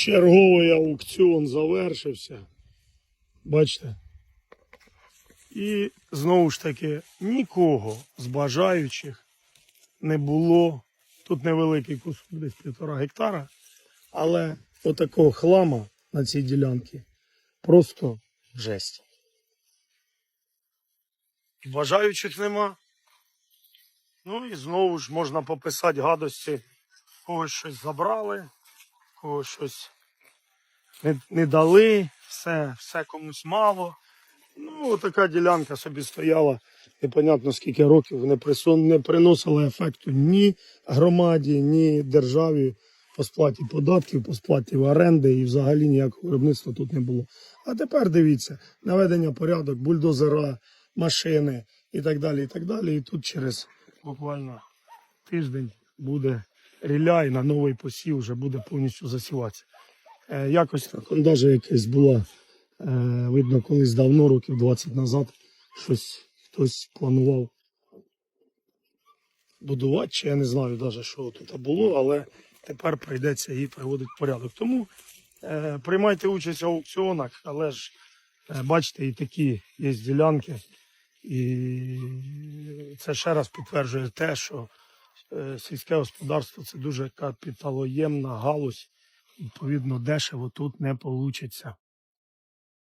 Черговий аукціон завершився. Бачите? І знову ж таки нікого з бажаючих не було. Тут невеликий кусок, десь півтора гектара, але отакого хлама на цій ділянці просто жесть. Бажаючих нема. Ну і знову ж можна пописати гадості. Когось щось забрали, когось щось не, не дали, все, все комусь мало. Ну, така ділянка собі стояла, непонятно скільки років не, присун, не приносила ефекту ні громаді, ні державі по сплаті податків, по сплаті оренди і взагалі ніякого виробництва тут не було. А тепер дивіться, наведення порядок, бульдозера, машини і так далі. І так далі. І тут через буквально тиждень буде ріля і на новий посів вже буде повністю засіватися. Е, якось так, он якась була, е, видно, колись давно, років 20 назад, щось хтось планував будувати, чи я не знаю навіть, що тут було, але тепер прийдеться її приводити в порядок. Тому е, приймайте участь в аукціонах, але ж е, бачите, і такі є ділянки. І це ще раз підтверджує те, що сільське господарство це дуже капіталоємна галузь. Відповідно, дешево тут не вийде.